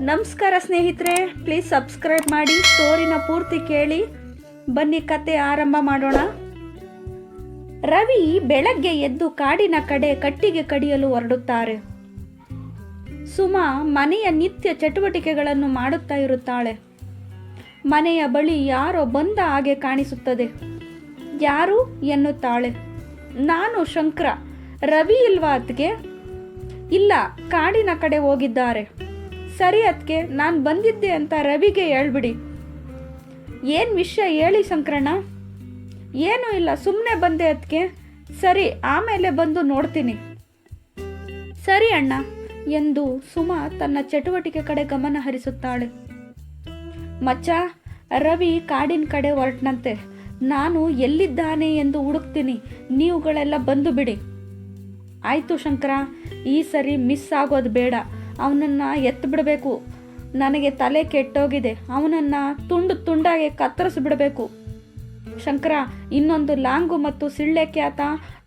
ನಮಸ್ಕಾರ ಸ್ನೇಹಿತರೆ please subscribe ಮಾಡಿ ಸ್ಟೋರಿನ ಪೂರ್ತಿ ಕೇಳಿ. ಬನ್ನಿ, ಕತೆ ಆರಂಭ ಮಾಡೋಣ. ರವಿ ಬೆಳಗ್ಗೆ ಎದ್ದು ಕಾಡಿನ ಕಡೆ ಕಟ್ಟಿಗೆ ಕಡಿಯಲು ಹೊರಡುತ್ತಾರೆ. ಸುಮಾ ಮನೆಯ ನಿತ್ಯ ಚಟುವಟಿಕೆಗಳನ್ನು ಮಾಡುತ್ತಾ ಇರುತ್ತಾಳೆ. ಮನೆಯ ಬಳಿ ಯಾರೋ ಬಂದ ಹಾಗೆ ಕಾಣಿಸುತ್ತದೆ. ಯಾರು? ಎನ್ನುತ್ತಾಳೆ. ನಾನು ಶಂಕರ, ರವಿ ಇಲ್ವಾ ಇಲ್ಲ, ಕಾಡಿನ ಕಡೆ ಹೋಗಿದ್ದಾರೆ. ಸರಿ ಅದಕ್ಕೆ ನಾನು ಬಂದಿದ್ದೆ ಅಂತ ರವಿಗೆ ಹೇಳ್ಬಿಡಿ. ಏನು ವಿಷಯ ಹೇಳಿ ಸಂಕ್ರಣ ಏನೂ ಇಲ್ಲ ಸುಮ್ಮನೆ ಬಂದೆ ಅದಕ್ಕೆ ಸರಿ, ಆಮೇಲೆ ಬಂದು ನೋಡ್ತೀನಿ. ಸರಿ ಅಣ್ಣ, ಎಂದು ಸುಮಾ ತನ್ನ ಚಟುವಟಿಕೆ ಕಡೆ ಗಮನ ಹರಿಸುತ್ತಾಳೆ. ಮಚ್ಚ, ರವಿ ಕಾಡಿನ ಕಡೆ ಹೊರಟನಂತೆ. ನಾನು ಎಲ್ಲಿದ್ದಾನೆ ಎಂದು ಹುಡುಕ್ತೀನಿ, ನೀವುಗಳೆಲ್ಲ ಬಂದು ಬಿಡಿ. ಆಯಿತು ಶಂಕರ, ಈ ಸರಿ ಮಿಸ್ ಆಗೋದು ಬೇಡ. ಅವನನ್ನು ಎತ್ತು ಬಿಡಬೇಕು ನನಗೆ ತಲೆ ಕೆಟ್ಟೋಗಿದೆ. ಅವನನ್ನು ತುಂಡು ತುಂಡಾಗಿ ಕತ್ತರಿಸಿಬಿಡಬೇಕು. ಶಂಕರ, ಇನ್ನೊಂದು ಲಾಂಗು ಮತ್ತು ಸಿಳ್ಳೆ ಖ್ಯಾತ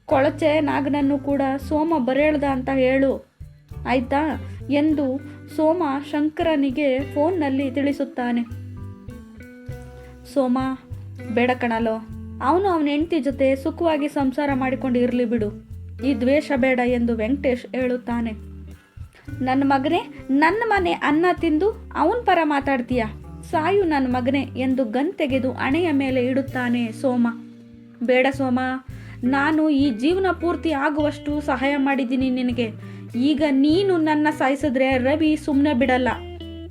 ಕೊಳಚೆ ನಾಗನನ್ನು ಕೂಡ ಸೋಮ ಬರೆಯಳ್ದ ಅಂತ ಹೇಳು. ಆಯ್ತಾ? ಎಂದು ಸೋಮ ಶಂಕರನಿಗೆ ಫೋನ್ನಲ್ಲಿ ತಿಳಿಸುತ್ತಾನೆ. ಸೋಮ, ಬೇಡ ಕಣಲೋ. ಅವನು ಅವನ ಹೆಂಡತಿ ಜೊತೆ ಸುಖವಾಗಿ ಸಂಸಾರ ಮಾಡಿಕೊಂಡು ಇರಲಿ ಬಿಡು. ಈ ದ್ವೇಷ ಬೇಡ ಎಂದು ವೆಂಕಟೇಶ್ ಹೇಳುತ್ತಾನೆ. ನನ್ನ ಮಗನೇ, ನನ್ನ ಮನೆ ಅನ್ನ ತಿಂದು ಅವನ ಪರ ಮಾತಾಡ್ತೀಯ? ಸಾಯು ನನ್ನ ಮಗನೇ ಎಂದು ಗನ್ ತೆಗೆದು ಅಣೆಯ ಮೇಲೆ ಇಡುತ್ತಾನೆ ಸೋಮ. ಬೇಡ ಸೋಮ, ನಾನು ಈ ಜೀವನ ಪೂರ್ತಿ ಆಗುವಷ್ಟು ಸಹಾಯ ಮಾಡಿದ್ದೀನಿ ನಿನಗೆ. ಈಗ ನೀನು ನನ್ನ ಸಾಯಿಸಿದ್ರೆ ರವಿ ಸುಮ್ಮನೆ ಬಿಡಲ್ಲ.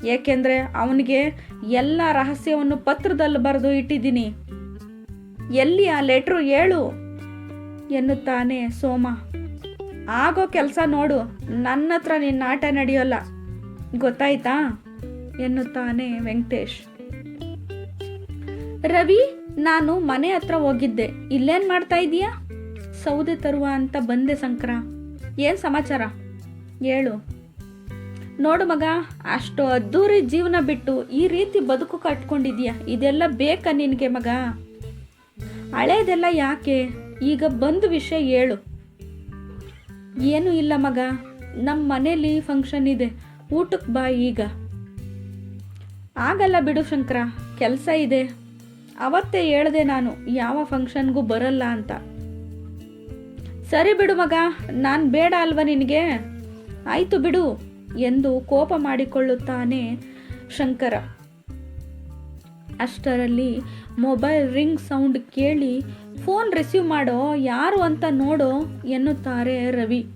ಏಕೆಂದ್ರೆ ಅವನಿಗೆ ಎಲ್ಲ ರಹಸ್ಯವನ್ನು ಪತ್ರದಲ್ಲಿ ಬರೆದು ಇಟ್ಟಿದ್ದೀನಿ. ಎಲ್ಲಿ ಆ ಲೆಟ್ರು ಹೇಳು ಎನ್ನುತ್ತಾನೆ ಸೋಮ. ಆಗೋ ಕೆಲಸ ನೋಡು. ನನ್ನ ಹತ್ರ ನಿನ್ನ ಆಟ ನಡೆಯೋಲ್ಲ. ಗೊತ್ತಾಯ್ತಾ? ಎನ್ನುತ್ತಾನೆ ವೆಂಕಟೇಶ್. ರವಿ, ನಾನು ಮನೆ ಹತ್ರ ಹೋಗಿದ್ದೆ. ಇಲ್ಲೇನ್ ಮಾಡ್ತಾ ಇದೀಯಾ ಸೌದೆ ತರುವ ಅಂತ ಬಂದೆ ಸಂಕ್ರ ಏನ್ ಸಮಾಚಾರ? ಹೇಳು. ನೋಡು ಮಗ, ಅಷ್ಟು ಅದ್ದೂರಿ ಜೀವನ ಬಿಟ್ಟು ಈ ರೀತಿ ಬದುಕು ಕಟ್ಕೊಂಡಿದ್ಯಾ ಇದೆಲ್ಲ ಬೇಕಾ ನಿನಗೆ ಮಗ? ಹಳೇದೆಲ್ಲ ಯಾಕೆ? ಈಗ ಬಂದು ವಿಷಯ ಹೇಳು. ಏನೂ ಇಲ್ಲ ಮಗ. ನಮ್ಮ ಮನೇಲಿ ಫಂಕ್ಷನ್ ಇದೆ. ಊಟಕ್ಕೆ ಬಾ ಈಗ. ಆಗಲ್ಲ ಬಿಡು ಶಂಕರ, ಕೆಲಸ ಇದೆ. ಅವತ್ತೇ ಹೇಳ್ದೆ ನಾನು, ಯಾವ ಫಂಕ್ಷನ್ಗೂ ಬರಲ್ಲ ಅಂತ. ಸರಿ ಬಿಡು ಮಗ, ನಾನು ಬೇಡ ಅಲ್ವಾ ನಿನಗೆ? ಆಯಿತು ಬಿಡು ಎಂದು ಕೋಪ ಮಾಡಿಕೊಳ್ಳುತ್ತಾನೆ ಶಂಕರ. ಅಷ್ಟರಲ್ಲಿ ಮೊಬೈಲ್ ರಿಂಗ್ ಸೌಂಡ್ ಕೇಳಿ ಫೋನ್ ರಿಸೀವ್ ಮಾಡೋ ಯಾರು ಅಂತ ನೋಡೋ ಎನ್ನುತ್ತಾರೆ ರವಿ.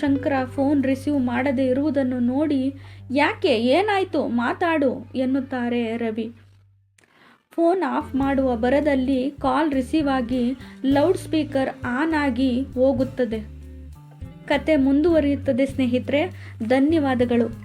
ಶಂಕರ ಫೋನ್ ರಿಸೀವ್ ಮಾಡದೇ ಇರುವುದನ್ನು ನೋಡಿ, ಯಾಕೆ? ಏನಾಯಿತು? ಮಾತಾಡು, ಎನ್ನುತ್ತಾರೆ ರವಿ. ಫೋನ್ ಆಫ್ ಮಾಡುವ ಬರದಲ್ಲಿ ಕಾಲ್ ರಿಸೀವ್ ಆಗಿ ಲೌಡ್ ಸ್ಪೀಕರ್ ಆನ್ ಆಗಿ ಹೋಗುತ್ತದೆ. ಕತೆ ಮುಂದುವರಿಯುತ್ತದೆ ಸ್ನೇಹಿತರೆ, ಧನ್ಯವಾದಗಳು.